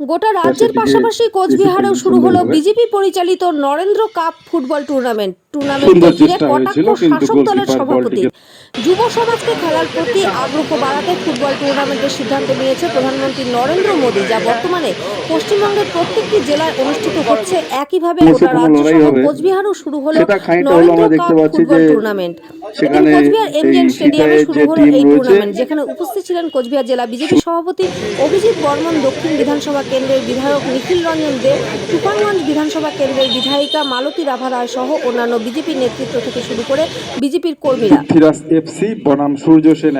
গোটা রাজ্যের পাশাপাশি কোচবিহারেও শুরু হলো বিজেপি পরিচালিত নরেন্দ্র কাপ ফুটবল টুর্নামেন্ট। টুর্নামেন্টে ঘিরে কটাক্ষ শাসক দলের সভাপতি। যুব সমাজকে খেলার প্রতি আগ্রহ বাড়াতে ফুটবল টুর্নামেন্টের সিদ্ধান্ত নিয়েছে প্রধানমন্ত্রী নরেন্দ্র মোদী যা বর্তমানে পশ্চিমবঙ্গের প্রত্যেকটি জেলায় অনুষ্ঠিত হচ্ছে একইভাবে গোটা রাজ্য সহ। কোচবিহারও শুরু হলো নরেন্দ্র কাপ ফুটবল টুর্নামেন্ট। সেখানে কোচবিহার এমজিএন এই স্টেডিয়ামে শুরু হলো এই টুর্নামেন্ট যেখানে উপস্থিত ছিলেন কোচবিহার জেলা বিজেপি সভাপতি অভিজিৎ বর্মন দক্ষিণ বিধানসভা কেন্দ্রের বিধায়ক নিখিল রঞ্জন দেব তুফানগঞ্জ বিধানসভা কেন্দ্রের বিধায়িকা মালতী রাভা রায় সহ অন্যান্য বিজেপি নেতৃত্ব থেকে শুরু করে বিজেপির কর্মীরা। এফসি বনাম সূর্য সেন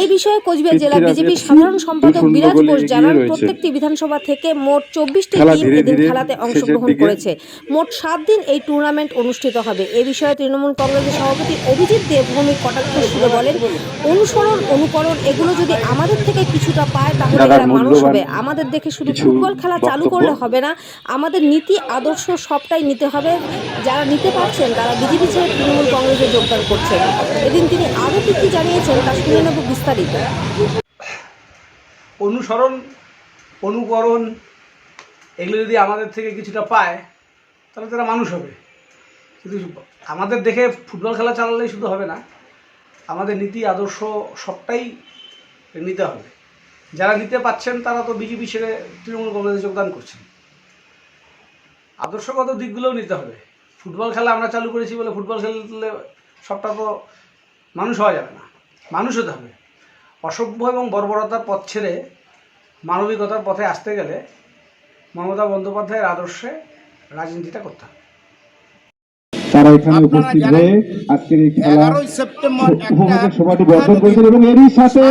এই বিষয়ে কোচবিহার জেলা বিজেপির সাধারণ সম্পাদক বিরাজ ঘোষ জানান প্রত্যেকটি বিধানসভা থেকে মোট চব্বিশটি টিম এদিন খেলাতে অংশগ্রহণ করেছে। মোট সাত দিন এই টুর্নামেন্ট অনুষ্ঠিত হবে। এ বিষয়ে তৃণমূল কংগ্রেসের সভাপতি অভিজিৎ দেবভূমি কটাক্ষ সুরে বলেন অনুসরণ অনুকরণ এগুলো যদি আমাদের থেকে কিছুটা পায় তাহলে এরা মানুষ হবে। আমাদের দেখে শুধু ফুটবল খেলা চালু করলে হবে না। আমাদের নীতি আদর্শ সবটাই নিতে হবে। যারা নিতে পারছেন তারা বিজেপি ছেড়ে তৃণমূল কংগ্রেসে যোগদান করছেন। এদিন তিনি আরও কি কি জানিয়েছেন তা শুনে নেব বিস্তারিত। অনুসরণ অনুকরণ এগুলো যদি আমাদের থেকে কিছুটা পায় তাহলে তারা মানুষ হবে। কিন্তু আমাদের দেখে ফুটবল খেলা চালালেই শুধু হবে না, আমাদের নীতি, আদর্শ সবটাই নিতে হবে। যারা নিতে পাচ্ছেন তারা তো বিজেপি ছেড়ে তৃণমূল কংগ্রেসে যোগদান করছেন। আদর্শগত দিকগুলোও নিতে হবে। ফুটবল খেলা আমরা চালু করেছি বলে ফুটবল খেললে সবটা তো মানুষ হওয়া যাবে না, মানুষ হতে হবে। অসভ্য এবং বর্বরতার পথ ছেড়ে মানবিকতার পথে আসতে গেলে মমতা বন্দ্যোপাধ্যায়ের আদর্শে রাজনীতিটা করতে হবে। তারা এখানে উপস্থিত হয়ে আজকের এই খেলা উপভোগের সভাটি বর্জন করেছেন এবং এরই সাথে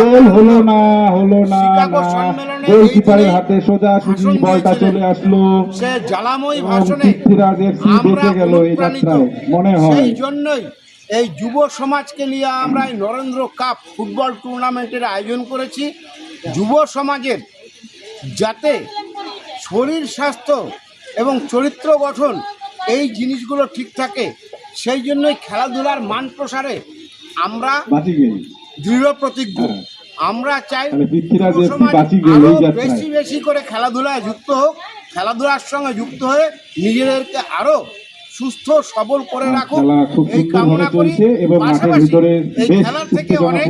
গোল হলো না হলো না। শিকাগো গোল কিপারের হাতে সোজা সুজি বলটা চলে আসলো। পৃথ্বীরাজ এফসি বেঁচে গেল এই যাত্রায় মনে হয়। জন্যই এই যুব সমাজকে নিয়ে আমরা এই নরেন্দ্র কাপ ফুটবল টুর্নামেন্টের আয়োজন করেছি। যুব সমাজের যাতে শরীর স্বাস্থ্য এবং চরিত্র গঠন এই জিনিসগুলো ঠিক থাকে সেই জন্যই খেলাধুলার মান প্রসারে আমরা দৃঢ় প্রতিজ্ঞ হ্যাঁ। আমরা চাই। বেশি বেশি করে খেলাধুলায় যুক্ত হোক খেলাধুলার সঙ্গে যুক্ত হয়ে নিজেদেরকে আরও সুস্থ সবল করে খুব এই কামনা করি। এবং মাঠের পাশাপাশি ভিতরে এই খেলার থেকে অনেক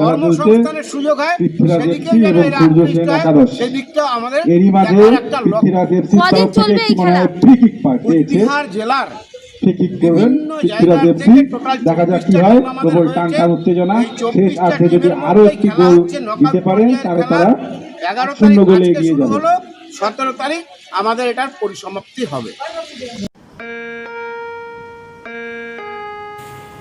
কর্মসংস্থানের সুযোগ হয়। সেদিকে যেন এরা আকৃষ্ট হয়, সেদিকটা আমাদের দেখার একটা লক্ষ্য। কদিন চলবে এই খেলা? কোচবিহার জেলার করবেন পৃথ্বীরাজ এফসি। দেখা যাক কি হয়। প্রবল রয়েছে। টান টান উত্তেজনা শেষ আর্ধে যদি আরও একটি গোল দিতে পারেন তাহলে তারা এগারো শূন্য তারিখ গোলে এগিয়ে যাবে। সতেরো তারিখ আমাদের এটার পরিসমাপ্তি হবে।